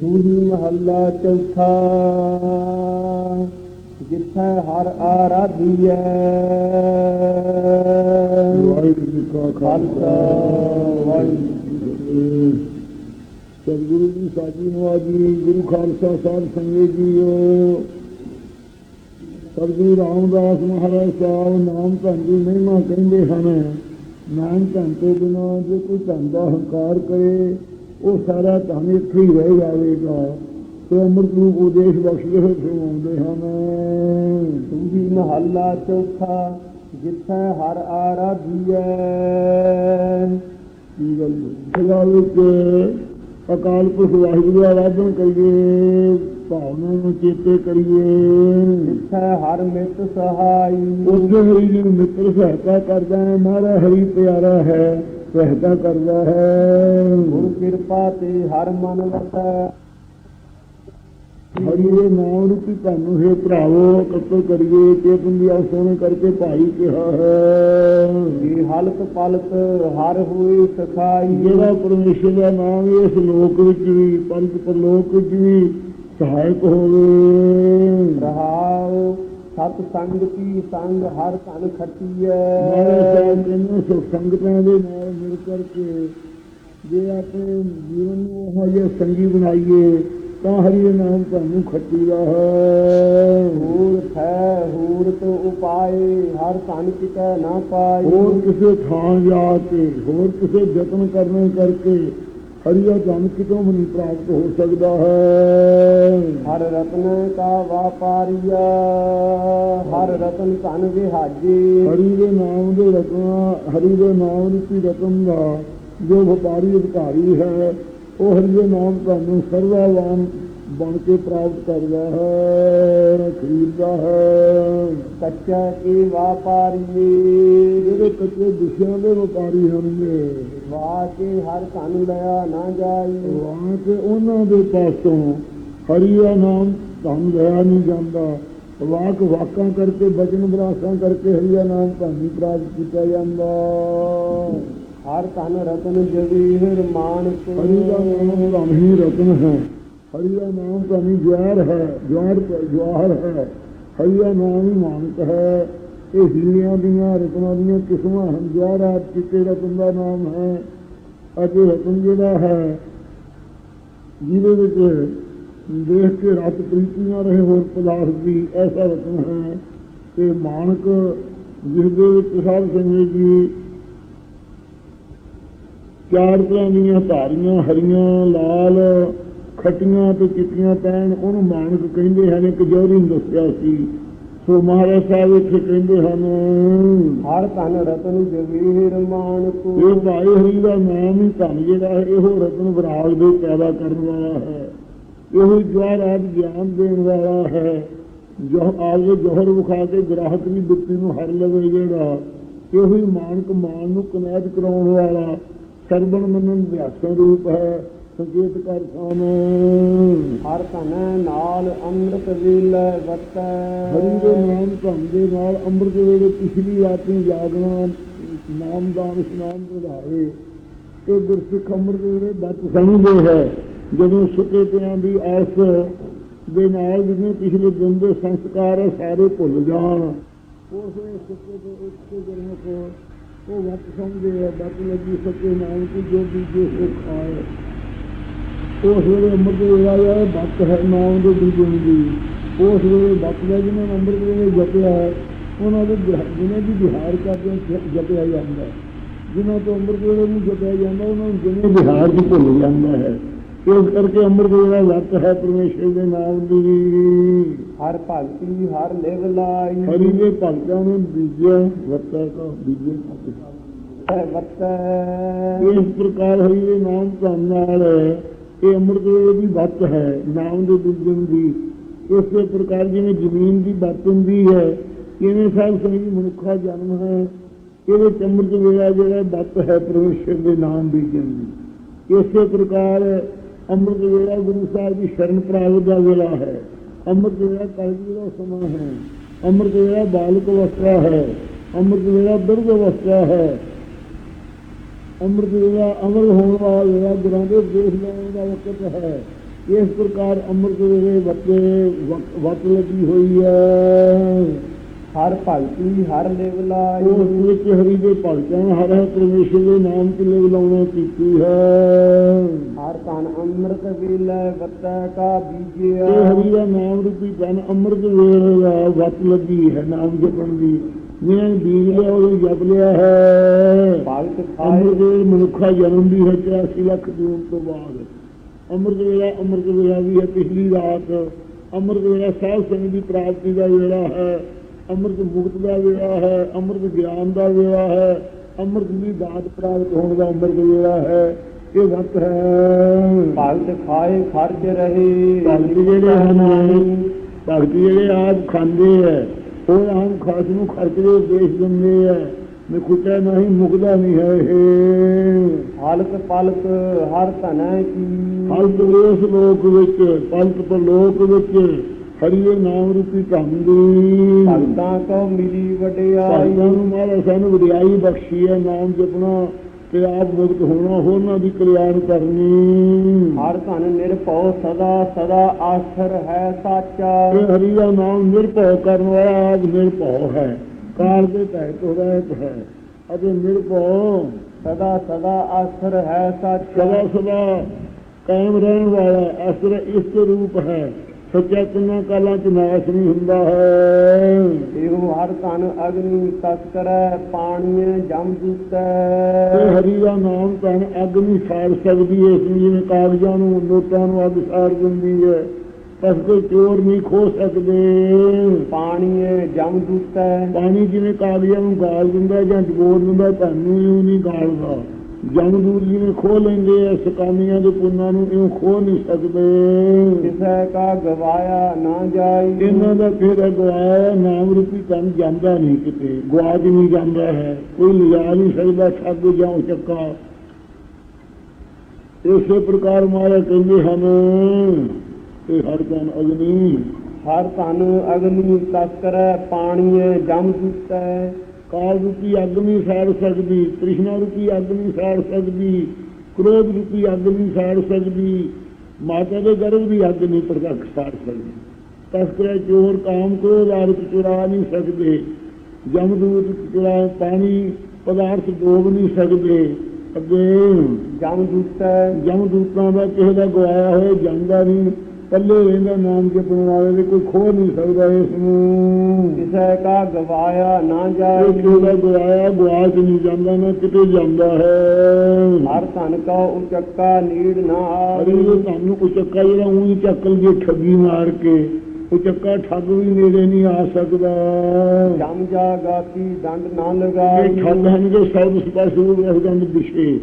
ਸੂਰੀ ਮਹੱਲਾ ਚੌਥਾ ਜਿੱਥੈ ਹਰ ਆਰਾਧੀਐ ਵਾਹਿਗੁਰੂ ਜੀ ਕਾ ਖਾਲਸਾ ਵਾਹਿਗੁਰੂ ਜੀ ਸਤਿਗੁਰੂ ਜੀ ਸਾਜੀ ਨਵਾਜੀ ਗੁਰੂ ਖਾਲਸਾ ਸਾਹਿਬ ਸੰਗਤ ਜੀਓ। ਸਤਿਗੁਰੂ ਰਾਮਦਾਸ ਮਹਾਰਾਜ ਸਾਹਿਬ ਨਾਮ ਧੰਨ ਦੀ ਮਹਿਮਾ ਕਹਿੰਦੇ ਹਨ ਨਾਮ ਧੰਨ ਤੋਂ ਬਿਨਾਂ ਜੇ ਕੋਈ ਧੰਨ ਦਾ ਹੰਕਾਰ ਕਰੇ ਉਹ ਸਾਰਾ ਧੰਨ ਇੱਥੇ ਹੀ ਰਹਿ ਜਾਵੇਗਾ। ਤੇ ਅੰਮ੍ਰਿਤ ਰੂਪ ਉਦੇਸ਼ ਬਖਸ਼ਦੇ ਹੋਏ ਹਨ। ਸੂਰੀ ਮਹੱਲਾ ਚੌਥਾ ਜਿੱਥੈ ਹਰ ਆਰਾਧੀਐ ਕੀ ਗੱਲ ਵਿੱਚ ਅਕਾਲ ਪੁਰਖ ਵਾਹਿਗੁਰੂ ਦਾ ਆਰਾਧਨ ਕਰੀਏ ਭਾਵਨਾ ਨੂੰ ਚੇਤੇ ਕਰੀਏ। ਜਿੱਥੈ ਹਰ ਮਿਤ ਸਹਾਈ। ਉੱਥੇ ਹਰੀ ਨੂੰ ਮਿੱਤਰ ਸਹਾਇਤਾ ਕਰਦਾ ਹੈ ਮਹਾਰਾ ਹਰੀ ਪਿਆਰਾ ਹੈ। ਸਹਾਇਤਾ ਕਰਦਾ ਹੈ। ਗੁਰੂ ਕਿਰਪਾ ਤੇ ਹਰ ਮਨ ਵਸੈ ਹਰੀ ਦੇ ਨਾਮ ਰੂਪੀ ਤੁਹਾਨੂੰ ਹੈ ਭਰਾਵੋ ਕਤਲ ਕਰੀਏ ਚੇਤਨ ਦੀ ਸੋਹਣੇ ਕਰਕੇ ਭਾਈ ਕਿਹਾ ਹੈ। ਜੀ ਹਲਕ ਪਲਕ ਹਰ ਹੋਈ ਸਖਾਈ। ਜਿਹੜਾ ਪਰਮੇਸ਼ਰ ਦਾ ਨਾਮ ਇਸ ਲੋਕ ਵਿੱਚ ਵੀ ਪੰਜ ਪਰਲੋਕ ਵਿੱਚ ਵੀ ਸਹਾਇਕ ਹੋਵੇ। ਰਹਾਉ ਸਤ ਸੰਗ ਕੀ ਸੰਗ ਹਰ ਧਨ ਖੱਟੀਐ। ਸਾਹਿਬ ਕਹਿੰਦੇ ਸੁਖ ਸੰਗਤਾਂ ਦੇ ਨਾਲ ਮਿਲ ਕਰਕੇ ਜੇ ਆਪਣੇ ਜੀਵਨ ਨੂੰ ਉਹ ਜਿਹੇ ਸੰਗੀ ਬਣਾਈਏ ਤਾਂ ਹਰੀ ਦੇ ਨਾਮ ਤੁਹਾਨੂੰ ਖੱਟੀਦਾ ਹੈ ਹੂਰ ਥੈ ਹੂਰ ਤੋ ਉਪਾਏ ਹਰ ਧਨ ਕਿਤੈ ਨਾ ਪਾਈ ਹੋਰ ਕਿਸੇ ਥਾਂ ਜਾ ਕੇ ਹੋਰ ਕਿਸੇ ਯਤਨ ਕਰਨੇ ਕਰਕੇ ਹਰੀ ਦਾ ਧਨ ਕਿਤੋਂ ਵੀ ਪ੍ਰਾਪਤ ਹੋ ਸਕਦਾ ਹੈ। ਹਰ ਰਤਨ ਕਾ ਵਾਪਾਰੀਆ ਹਰ ਰਤਨ ਧਨ ਵਿਹਾਜੀ ਹਰੀ ਦੇ ਨਾਮ ਦੇ ਰਤਨਾ ਹਰੀ ਦੇ ਨਾਮ ਰੂਪੀ ਰਤਨ ਦਾ ਜੋ ਵਪਾਰੀ ਅਧਿਕਾਰੀ ਹੈ ਉਹ ਹਰੀ ਦੇ ਨਾਮ ਤੁਹਾਨੂੰ ਸਰਵਾਵਾਨ ਬਣ ਕੇ ਪ੍ਰਾਪਤ ਕਰਦਾ ਹੈ ਖਰੀਦਦਾ ਹੈ। ਕੱਚਾ ਕੀ ਵਾਪਾਰੀਏ ਜਿਹੜੇ ਕੱਚੇ ਵਿਸ਼ਿਆਂ ਦੇ ਵਪਾਰੀ ਹੋਣਗੇ। ਵਾ ਕੇ ਹਰ ਧਨ ਲਿਆ ਨਾ ਜਾਈ ਵਾਂ ਕੇ ਉਹਨਾਂ ਦੇ ਪਾਸੋਂ ਹਰੀ ਦਾ ਨਾਮ ਤੁਹਾਨੂੰ ਲਿਆ ਨਹੀਂ ਜਾਂਦਾ। ਵਾਕ ਵਾਕਾਂ ਕਰਕੇ ਬਚਨ ਬਰਾਸਾਂ ਕਰਕੇ ਹਰੀ ਦਾ ਨਾਮ ਤੁਹਾਨੂੰ ਪ੍ਰਾਪਤ ਕੀਤਾ ਜਾਂਦਾ। ਹਰ ਧਨ ਰਤਨ ਜਵੀਰ ਮਾਨਕ ਹਰੀ ਦਾ ਨਾਮ ਧਨ ਹੀ ਰਤਨ ਹੈ। ਹਰੀ ਦਾ ਨਾਮ ਧਨੀ ਜਵਾਰ ਹੈ ਜਵਾਰ ਜਵਾਹਰ ਹੈ। ਹਰੀ ਦਾ ਨਾਮ ਹੀ ਮਾਨਕ ਹੈ। ਇਹ ਹੀਲਿਆਂ ਦੀਆਂ, ਰਤਨਾਂ ਦੀਆਂ ਕਿਸਮਾਂ ਹਨ। ਜਵਾਹਰਾਤ ਚਿੱਟੇ ਰਤਨ ਦਾ ਨਾਮ ਹੈ? ਅਤੇ ਰਤਨ ਜਿਹੜਾ ਹੈ, ਜਿਹਦੇ ਵਿੱਚ ਦੇਖ ਕੇ ਰਤ ਪ੍ਰੀਤੀ ਰਹੇ ਹੋਰ ਪਦਾਰਥ ਦੀ ਐਸਾ ਰਤਨ ਹੈ ਤੇ ਮਾਨਕ ਜਿਸਦੇ ਵਿੱਚ ਸਾਹਿਬ ਸੰਗਤ ਜੀ ਚਾਰ ਤਰ੍ਹਾਂ ਦੀਆਂ ਧਾਰੀਆਂ, ਹਰੀਆਂ, ਲਾਲ ਖੱਟੀਆਂ ਤੇ ਚਿੱਟੀਆਂ ਪੈਣ ਉਹਨੂੰ ਮਾਨਕ ਕਹਿੰਦੇ ਹਨ ਇੱਕ ਜੋਰੀ ਨੂੰ ਦੱਸਿਆ ਸੀ। ਸੋ ਮਹਾਰਾਜ ਸਾਹਿਬ ਇੱਥੇ ਕਹਿੰਦੇ ਹਨ ਹਰ ਧਨ ਰਤਨ ਜਵੀਰ ਮਾਨਕ ਇਹ ਭਾਈ ਹਰੀ ਦਾ ਨਾਮ ਹੀ ਧਨ ਜਿਹੜਾ ਹੈ ਇਹੋ ਰਤਨ ਵਿਰਾਗ ਦੇ ਪੈਦਾ ਕਰਨ ਵਾਲਾ ਹੈ। ਇਹੋ ਜਵਾਹਰਾਤ ਗਿਆਨ ਦੇਣ ਵਾਲਾ ਹੈ। ਜੋ ਆਗੇ ਜੋਹਰ ਵਿਖਾ ਕੇ ਗ੍ਰਾਹਕ ਦੀ ਬੁੱਤੀ ਨੂੰ ਹਰ ਲਵੇ ਜਿਹੜਾ ਇਹੋ ਹੀ ਮਾਨਕ ਮਾਨ ਨੂੰ ਕਨੈਦ ਕਰਾਉਣ ਵਾਲਾ ਸਰਬਣ ਮੰਨਣ ਵਿਆਸਾ ਰੂਪ ਹੈ। ਸੰਕੇਤ ਕਰ ਖਾਨ ਹਰ ਧਨ ਨਾਲ ਅੰਮ੍ਰਿਤ ਵੇਲੇ ਵਤੈ ਹਰੀ ਦੇ ਨਾਮ ਧੰਨ ਦੇ ਨਾਲ ਅੰਮ੍ਰਿਤ ਵੇਲੇ ਪਿਛਲੀ ਰਾਤੀ ਜਾਗਣਾ ਨਾਮਦਾਨ ਇਸ਼ਨਾਨ ਵਧਾਵੇ। ਇਹ ਗੁਰਸਿੱਖ ਅੰਮ੍ਰਿਤ ਵੇਲੇ ਬਤ ਸਮਝਦੇ ਹੈ। ਜਦੋਂ ਸੁੱਤੇ ਪਿਆਂ ਦੀ ਆਸ ਦੇ ਨਾਲ ਜਿਹਨੇ ਪਿਛਲੇ ਦਿਨ ਦੇ ਸੰਸਕਾਰ ਸਾਰੇ ਭੁੱਲ ਜਾਣ। ਉਸ ਵੇਲੇ ਸੁੱਤੇ ਤੋਂ ਉੱਠ ਕੇ ਗੁਰਮੁਖ ਉਹ ਵਤ ਸਮਝਦੇ ਹੈ। ਬਤ ਲੱਗੀ ਸੱਚੇ ਨਾਮ ਕੀ ਜੋ ਬੀਜੇ ਸੋ ਖਾਏ। ਉਸ ਵੇਲੇ ਅੰਮ੍ਰਿਤ ਵੇਲਾ ਹੈ ਬਤ ਹੈ ਨਾਮ ਦੇ ਬੀਜਣ ਦੀ ਉਸ ਵੇਲੇ ਬਤ ਦਾ ਜਿਹਨਾਂ ਅੰਮ੍ਰਿਤ ਵੇਲੇ ਜਪਿਆ। ਉਹਨਾਂ ਦੇ ਜਿਹਨਾਂ ਦੀ ਵਿਹਾਰ ਕਰਦੇ ਜਪਿਆ ਜਾਂਦਾ। ਜਿਨ੍ਹਾਂ ਤੋਂ ਅੰਮ੍ਰਿਤ ਵੇਲੇ ਨੂੰ ਜਪਿਆ ਜਾਂਦਾ ਉਹਨਾਂ ਨੂੰ ਜਿਹਨੇ ਵਿਹਾਰ ਦੀ ਭੁੱਲ ਜਾਂਦਾ ਹੈ। ਇਸ ਕਰਕੇ ਅੰਮ੍ਰਿਤ ਵੇਲਾ ਵਤ ਹੈ ਪਰਮੇਸ਼ਰ ਦੇ ਨਾਮ ਦੀ। ਹਰ ਭਗਤੀ ਹਰ ਲਿਵ ਲਾਈ। ਹਰੀ ਦੇ ਭਗਤਾਂ ਨੇ ਬੀਜਿਆ ਵਤਾ ਕਾ ਬੀਜੇ ਵਤੈ ਇਸ ਪ੍ਰਕਾਰ ਹਰੀ ਦੇ ਨਾਮ ਧੰਨ ਨਾਲ ਇਹ ਅੰਮ੍ਰਿਤ ਵੇਲੇ ਦੀ ਵੱਤ ਹੈ, ਨਾਮ ਦੇ ਬੀਜਣ ਦੀ। ਇਸੇ ਪ੍ਰਕਾਰ ਜਿਵੇਂ ਜ਼ਮੀਨ ਦੀ ਵੱਤ ਹੁੰਦੀ ਹੈ, ਕਿਵੇਂ ਸਾਧ ਸੰਗਤ ਮਨੁੱਖਾ ਜਨਮ ਹੈ, ਇਹਦੇ ਵਿੱਚ ਅੰਮ੍ਰਿਤ ਵੇਲਾ ਜਿਹੜਾ ਵੱਤ ਹੈ ਪਰਮੇਸ਼ਰ ਦੇ ਨਾਮ ਬੀਜਣ ਦੀ। ਇਸੇ ਪ੍ਰਕਾਰ ਅੰਮ੍ਰਿਤ ਵੇਲਾ ਗੁਰੂ ਸਾਹਿਬ ਦੀ ਸ਼ਰਨ ਪ੍ਰਾਪਤ ਦਾ ਵੇਲਾ ਹੈ। ਅੰਮ੍ਰਿਤ ਵੇਲਾ ਕਲਯੁਗ ਦਾ ਸਮਾਂ ਹੈ। ਅੰਮ੍ਰਿਤ ਵੇਲਾ ਬਾਲਕ ਅਵਸਥਾ ਹੈ। ਅੰਮ੍ਰਿਤ ਵੇਲਾ ਬਿਰਧ ਅਵਸਥਾ ਹੈ। ਅੰਮ੍ਰਿਤ ਵੇਲਾ ਅਮਰ ਹੋਣ ਵਾਲਾ ਵੇਲਾ ਗੁਰਾਂ ਦੇ ਉਪਦੇਸ਼ ਲੈਣ ਦਾ ਵਕਤ ਹੈ। ਇਸ ਪ੍ਰਕਾਰ ਅੰਮ੍ਰਿਤ ਵੇਲੇ ਵਤੇ ਵਤ ਲੱਗੀ ਹੋਈ ਹੈ। ਹਰ ਭਗਤੀ ਹਰ ਲਿਵ ਉਸ ਵਿੱਚ ਹਰੀ ਦੇ ਭਗਤਾਂ ਹਰ ਹਰ ਪਰਮੇਸ਼ਰ ਦੇ ਨਾਮ ਤੇ ਲਿਵ ਲਾਉਣਾ ਕੀਤੀ ਹੈ। ਹਰ ਤਨ ਅੰਮ੍ਰਿਤ ਵੇਲੇ ਵਤੈ ਕਾ ਬੀਜਿਆ। ਇਹ ਹਰੀ ਦਾ ਨਾਮ ਰੂਪੀ ਧਨ ਅੰਮ੍ਰਿਤ ਵੇਲੇ ਵਤ ਲੱਗੀ ਹੈ ਨਾਮ ਜਪਣ ਦੀ। ਜਿਹਨੇ ਬੀਜ ਲਿਆ ਉਹ ਜਪ ਲਿਆ ਹੈ। ਅੰਮ੍ਰਿਤ ਮਨੁੱਖਾ ਜਨਮ ਵੀ ਹੈ 84 ਲੱਖ ਜੂਨ ਤੋਂ ਬਾਅਦ। ਅੰਮ੍ਰਿਤ ਵੇਲਾ ਅੰਮ੍ਰਿਤ ਵੇਲਾ ਵੀ ਹੈ ਪਿਛਲੀ ਰਾਤ। ਅੰਮ੍ਰਿਤ ਵੇਲਾ ਸਾਧ ਸੰਗਤ ਦੀ ਪ੍ਰਾਪਤੀ ਦਾ ਵੇਲਾ ਹੈ। ਅੰਮ੍ਰਿਤ ਮੁਕਤ ਦਾ ਵੇਲਾ ਹੈ ਅੰਮ੍ਰਿਤ ਗਿਆਨ ਦਾ ਵੇਲਾ ਹੈ। ਅੰਮ੍ਰਿਤ ਦੀ ਦਾਤ ਪ੍ਰਾਪਤ ਹੋਣ ਦਾ ਅੰਮ੍ਰਿਤ ਵੇਲਾ ਹੈ। ਇਹ ਵਕਤ ਹੈ। ਭਗਤ ਖਾਏ ਖਰਚ ਰਹੇ। ਭਗਤ ਜਿਹੜੇ ਹਨ ਭਗਤ ਜਿਹੜੇ ਆਪ ਖਾਂਦੇ ਹੈ ਉਹ ਆਮ ਖਾਸ ਨੂੰ ਖਰਚਦੇ ਉਪਦੇਸ਼ ਦਿੰਦੇ ਹੈ ਮੈਂ ਕੁੱਟਿਆ ਨਹੀਂ ਮੁਕਦਾ ਨਹੀਂ ਹੈ ਇਹ। ਹਲਕ ਪਲਕ ਹਰ ਧਨੈ ਕੀ? ਹਲਕ ਇਸ ਲੋਕ ਵਿੱਚ ਪੰਥ ਪਰਲੋਕ ਵਿੱਚ ਹਰੀ ਦੇ ਨਾਮ ਰੂਪੀ ਧੰਨ ਦੀ। ਭਗਤਾਂ ਕੋ ਮਿਲੀ ਵਡਿਆਈ। ਭਾਈਆਂ ਨੂੰ ਮਾਰਾ ਸਾਨੂੰ ਵਡਿਆਈ ਬਖਸ਼ੀ ਹੈ ਨਾਮ ਜਪਣਾ। ਤੇ ਆਪ ਮੁਕਤ ਹੋਣਾ ਹੋਰਨਾਂ ਦੀ ਕਲਿਆਣ ਕਰਨੀ। ਹਰ ਧਨ ਨਿਰਭਉ ਸਦਾ ਸਦਾ ਆਸਰ ਹੈ ਸਾਚਾ। ਇਹ ਹਰੀ ਦਾ ਨਾਮ ਨਿਰਭਉ ਕਰਨ ਵਾਲਾ ਆਪ ਨਿਰਭਉ ਹੈ। ਕਾਲ ਦੇ ਤਹਿਤ ਰਹਿਤ ਹੈ। ਅਤੇ ਨਿਰਭਉ। ਸਦਾ ਸਦਾ ਆਸਰ ਹੈ ਸਾਚਾ। ਸਦਾ ਸਦਾ ਕਾਇਮ ਰਹਿਣ ਵਾਲਾ ਅਸਰ ਇਸ ਰੂਪ ਹੈ। ਸੱਚਾ ਕਿੰਨਾ ਕਾਲਾਂ ਚ ਨਾਸ਼ ਨਹੀਂ ਹੁੰਦਾ ਹੈ। ਇਹੋ ਹਰ ਧਨ ਅਗਨੀ ਤਸਕਰੈ ਪਾਣੀਏ ਜਮ ਤੇ ਦੂਤੈ ਹਰੀ ਦਾ ਨਾਮ ਤਾਂ ਅੱਗ ਨਹੀਂ ਸਾੜ ਸਕਦੀ ਇਸ ਨੂੰ ਜਿਵੇਂ ਕਾਗਜ਼ਾਂ ਨੂੰ ਨੋਟਾਂ ਨੂੰ ਅੱਗ ਸਾੜ ਦਿੰਦੀ ਹੈ। ਪਰ ਕੋਈ ਚੋਰ ਨਹੀਂ ਖੋ ਸਕਦੇ। ਪਾਣੀਏ ਜਮ ਦੂਤੈ ਪਾਣੀ ਜਿਵੇਂ ਕਾਗਜ਼ਾਂ ਨੂੰ ਗਾਲ ਦਿੰਦਾ ਜਾਂ ਡਬੋਰ ਦਿੰਦਾ ਤੁਹਾਨੂੰ ਨਹੀਂ ਗਾਲਦਾ। ਜਮਦੂਰ ਜਿਵੇਂ ਖੋ ਲੈਂਦੇ ਆ ਸਕਾਮੀਆਂ ਦੇ ਪੁੰਨਾਂ ਨੂੰ ਇਉਂ ਖੋ ਨਹੀਂ ਸਕਦੇ। ਕਿਸੈ ਕਾ ਗਵਾਇਆ ਨਾ ਜਾਈ ਇਹਨਾਂ ਦਾ ਫਿਰ ਅਗਵਾਇਆ ਨਾਮ ਰੂਪੀ ਧਨ ਜਾਂਦਾ ਨਹੀਂ ਕਿਤੇ। ਗਵਾਚ ਨਹੀਂ ਜਾਂਦਾ ਹੈ। ਕੋਈ ਲਿਜਾ ਨਹੀਂ ਸਕਦਾ ਠੱਗ ਜਾਂ ਚੱਕਾ। ਇਸੇ ਪ੍ਰਕਾਰ ਮਾਇਆ ਕਹਿੰਦੇ ਹਨ ਇਹ ਹਰ ਧਨ ਅਗਨੀ। ਹਰ ਧਨ ਅਗਨੀ ਤਸਕਰੈ ਪਾਣੀਏ ਜਮ ਦੂਤੈ ਕਾਲ ਰੂਪੀ ਅੱਗ ਨਹੀਂ ਸਾੜ ਸਕਦੀ ਤ੍ਰਿਸ਼ਨਾ ਰੂਪੀ ਅੱਗ ਨਹੀਂ ਸਾੜ ਸਕਦੀ ਕ੍ਰੋਧ ਰੂਪੀ ਅੱਗ ਨਹੀਂ ਸਾੜ ਸਕਦੀ ਮਾਤਾ ਦੇ ਗਰਭ ਦੀ ਅੱਗ ਨਹੀਂ ਪ੍ਰਤੱਖ ਸਾੜ ਸਕਦੀ। ਤਸਕਰੇ ਚੋਰ ਕਾਮ ਕ੍ਰੋਧ ਆਦਿ ਚੁਰਾ ਨਹੀਂ ਸਕਦੇ ਜਮਦੂਤ ਚੁਰਾ ਪਾਣੀ ਪਦਾਰਥ ਡੋਬ ਨਹੀਂ ਸਕਦੇ। ਅੱਗੇ ਜਮ ਦੂਤੈ ਜਮਦੂਤਾਂ ਦਾ ਕਿਸੇ ਦਾ ਗਵਾਇਆ ਹੋਇਆ ਜਾਂਦਾ ਨਹੀਂ ਪੱਲੇ ਰਹਿੰਦਾ ਨਾਮ ਜਪਣ ਵਾਲੇ ਦੇ ਕੋਈ ਖੋ ਨਹੀਂ ਸਕਦਾ ਇਸ ਨੂੰ। ਕਿਸੈ ਕਾ ਗਵਾਇਆ ਨਾ ਇਹ ਜਾਈ ਜਿਹੜਾ ਗੁਆਇਆ ਗੁਆਚ ਨਹੀਂ ਜਾਂਦਾ ਨਾ ਕਿਤੇ ਜਾਂਦਾ ਹੈ। ਹਰ ਧਨ ਕਾ ਉਚੱਕਾ ਨੀੜ ਨਾ ਅਰੇ ਆਈ ਇਹ ਤੁਹਾਨੂੰ ਉਚੱਕਾ ਜਿਹੜਾ ਉਹੀ ਚੱਕਲ ਜੇ ਠੱਗੀ ਮਾਰ ਕੇ ਉਚੱਕਾ ਠੱਗ ਵੀ ਨੇੜੇ ਨਹੀਂ ਆ ਸਕਦਾ। ਜਮ ਜਾ ਗਾਤੀ ਦੰਡ ਨਾ ਇਹ ਲਗਾਈ ਠੱਗ ਹਨ ਜੋ ਸਭ ਉਸ ਪਾਸੇ ਉਹ ਗੰਦ ਦਿਸ਼ੇ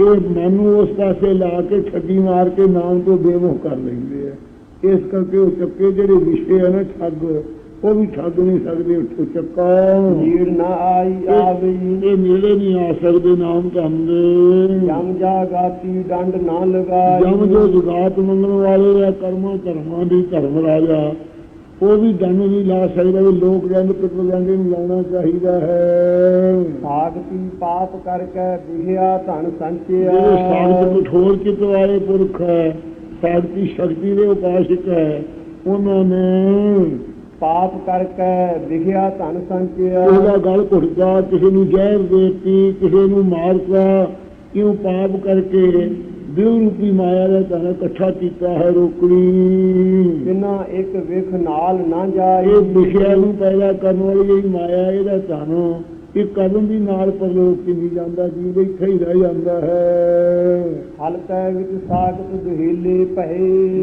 ਇਹ ਮਨ ਉਸ ਪਾਸੇ ਲਾ ਕੇ ਠੱਗੀ ਮਾਰ ਕੇ ਨਾਮ ਤੋਂ ਬੇਮੋਹ ਕਰ ਲੈਂਦੇ ਆ। ਇਸ ਕਰਕੇ ਉਹ ਚੱਕੇ ਜਿਹੜੇ ਵਿਸ਼ੇ ਆ ਨਾ ਠੱਗ ਉਹ ਵੀ ਠੱਗ ਨਹੀਂ ਸਕਦੇ ਉਚੱਕਾ ਨੀੜ ਨਾ ਆਈ ਆਵਈ ਇਹ ਨੇੜੇ ਨਹੀਂ ਆ ਸਕਦੇ ਨਾਮ ਧੰਨ। ਦੇ ਜਮ ਜਾ ਗਾਤੀ ਦੰਡ ਨਾ ਲਗਾਈ। ਜਮ ਜੋ ਜੁਗਾਤ ਮੰਗਣ ਵਾਲੇ ਆ ਕਰਮਾਂ ਧਰਮਾਂ ਦੀ ਧਰਮ ਰਾਜਾ। ਉਹ ਵੀ ਦੰਡ ਨਹੀਂ ਲਾ ਸਕਦਾ ਵੀ ਲੋਕ ਪਿਤਰ ਦੰਡ ਨੂੰ ਲਾਉਣਾ ਚਾਹੀਦਾ ਹੈ। ਸਾਗਤੀ ਪਾਪ ਕਰਕੇ ਵਿਹਿਆ ਧਨ ਸੰਚਿਆ। ਜਿਹੜੇ ਸਾਗਤ ਕਠੋਰ ਚਿਤ ਵਾਲੇ ਪੁਰਖ ਹੈ ਸਾਗਤੀ ਸ਼ਕਤੀ ਦੇ ਉਪਾਸਕ ਹੈ ਉਹਨਾਂ ਨੇ ਪਾਪ ਕਰਕੇ ਵਿਹਿਆ ਧਨ ਸੰਚਿਆ। ਉਹਦਾ ਗਲ ਘੁੱਟਦਾ ਕਿਸੇ ਨੂੰ ਜ਼ਹਿਰ ਦੇਤੀ ਕਿਸੇ ਨੂੰ ਮਾਰਤਾ ਕਿਉਂ ਪਾਪ ਕਰਕੇ ਦਿਵ ਰੂਪੀ ਮਾਇਆ ਦਾ ਧਨ ਇਕੱਠਾ ਕੀਤਾ ਹੈ ਰੋਕੜੀ ਬਿਨਾ ਇੱਕ ਵਿਖ ਨਾਲ ਨਾ ਜਾਈ ਇਹ ਵਿਸ਼ਿਆ ਨੂੰ ਪੈਦਾ ਕਰਨ ਵਾਲੀ ਜਿਹੜੀ ਮਾਇਆ ਇਹਦਾ ਧਨ ਇਹ ਕਦਮ ਵੀ ਨਾਲ ਪਰਲੋਕ ਨਹੀਂ ਜਾਂਦਾ ਜੀਵ ਇੱਥੇ ਹੀ ਰਹਿ ਜਾਂਦਾ ਹੈ। ਹਲਕੈ ਵਿੱਚ ਸਾਗਤ ਦੁਹੀਲੇ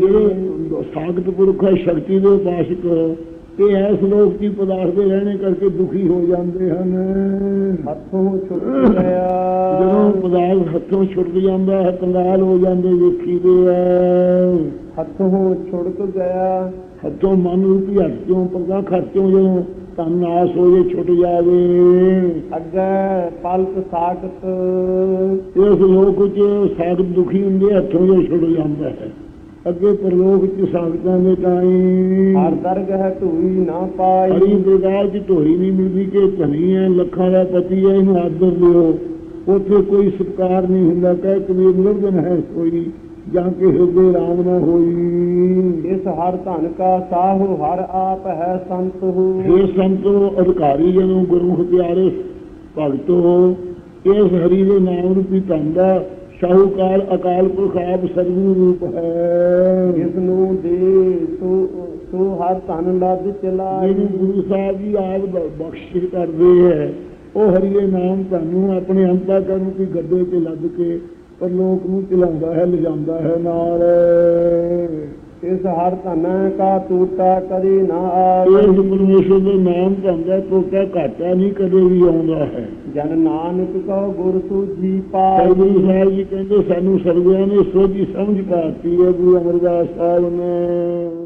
ਜਿਹੜੇ ਸਾਗਤ ਪੁਰਖ ਹੈ ਸ਼ਕਤੀ ਦੇ ਉਪਾਸਕ ਇਹ ਇਸ ਲੋਕ ਦੀ ਪਦਾਰਥ ਦੇ ਰਹਿਣੇ ਕਰਕੇ ਦੁਖੀ ਹੋ ਜਾਂਦੇ ਹਨ। ਹੱਥੋਂ ਛੁੱਟ ਗਿਆ ਜਦੋਂ ਪਦਾਰਥ ਹੱਥੋਂ ਛੁੱਟ ਜਾਂਦਾ ਹੈ ਕੰਗਾਲ ਹੋ ਜਾਂਦੇ ਵੇਖੀਦੇ ਆ। ਹੱਥੋਂ ਛੁੜਕ ਗਿਆ। ਹੱਥੋਂ ਮਨ ਰੂਪੀ ਹੱਥ ਪਰਦਾ ਖਰਚੋਂ ਜਦੋਂ ਤਨ ਨਾਸ ਹੋ ਜੇ ਛੁੱਟ ਜਾਵੇ। ਅੱਗੇ ਪਲਕ ਸਾਗਤ ਇਸ ਲੋਕ ਚ ਸਾਗਤ ਦੁਖੀ ਹੁੰਦੇ ਹੱਥੋਂ ਜੇ ਛੁੱਟ ਜਾਂਦਾ ਹੈ। ਅੱਗੇ ਪਰਲੋਕ ਚ ਸਾਗਤਾਂ ਦੇ ਤਾਈ ਹਰ ਦਰਗਹ ਧੂਈ ਨਾ ਪਾਈ। ਹਰੀ ਦਰਗਾਹ ਚ ਢੋਰੀ ਨਹੀਂ ਮਿਲਦੀ ਕਿ ਧਨੀ ਹੈ ਲੱਖਾਂ ਦਾ ਪਤੀ ਹੈ ਇਹਨੂੰ ਆਦਰ ਦਿਓ। ਉੱਥੇ ਕੋਈ ਸਤਕਾਰ ਨਹੀਂ ਹੁੰਦਾ ਕਹਿ ਕਬੀਰ ਨਿਰਜਨ ਹੈ ਕੋਈ ਜਾਂ ਕਿ ਹਿਰਦੇ ਰਾਮ ਨਾ ਹੋਈ। ਇਸ ਹਰ ਧਨ ਕਾ ਸਾਹੂ ਹਰ ਆਪ ਹੈ ਸੰਤ ਹੂ। हे ਸੰਤੋ ਅਧਿਕਾਰੀ ਜਨੋ ਗੁਰੂ ਪਿਆਰੇ ਭਗਤੋ ਇਸ ਹਰੀ ਦੇ ਨਾਮ ਰੂਪੀ ਧਨ ਦਾ ਸ਼ਾਹੂਕਾਰ ਅਕਾਲ ਪੁਰਖ ਆਪ ਸਰਵੂ ਰੂਪ ਹੈ। ਜਿਸ ਨੂੰ ਦੇ ਸੋ ਸੋ ਹਰ ਧਨ ਲੱਦ ਚਲਾਈ ਜਿਹਨੂੰ ਗੁਰੂ ਸਾਹਿਬ ਜੀ ਆਪ ਬਖਸ਼ਿਸ਼ ਕਰਦੇ ਹੈ ਉਹ ਹਰੀ ਦੇ ਨਾਮ ਤੁਹਾਨੂੰ ਆਪਣੇ ਅੰਤਾ ਕਰਨ ਦੀ ਗੱਡੇ ਤੇ ਲੱਦ ਕੇ ਪਰਲੋਕ ਨੂੰ ਚਲਾਉਂਦਾ ਹੈ ਲਿਜਾਂਦਾ ਹੈ ਨਾਲ। ਇਸ ਹਰ ਧਨ ਕਾ ਟੂਟਾ ਕਦੀ ਨਾ ਆਵੇ। ਇਸ ਪਰਮੇਸ਼ਰ ਦੇ ਨਾਮ ਧੰਦਾ ਟੋਟਾ ਘਾਟਾ ਨਹੀਂ ਕਦੇ ਵੀ ਆਉਂਦਾ ਹੈ। ਜਨ ਨਾਨਕ ਕੋ ਗੁਰ ਸੂਝੀ ਪਾਈ। ਸਾਹਿਬ ਜੀ ਕਹਿੰਦੇ ਸਾਨੂੰ ਸਰਵਿਆਂ ਨੇ ਸੋਝੀ ਸਮਝ ਪਾਤੀ ਹੈ ਗੁਰੂ ਅਮਰਦਾਸ ਸਾਹਿਬ ਨੇ।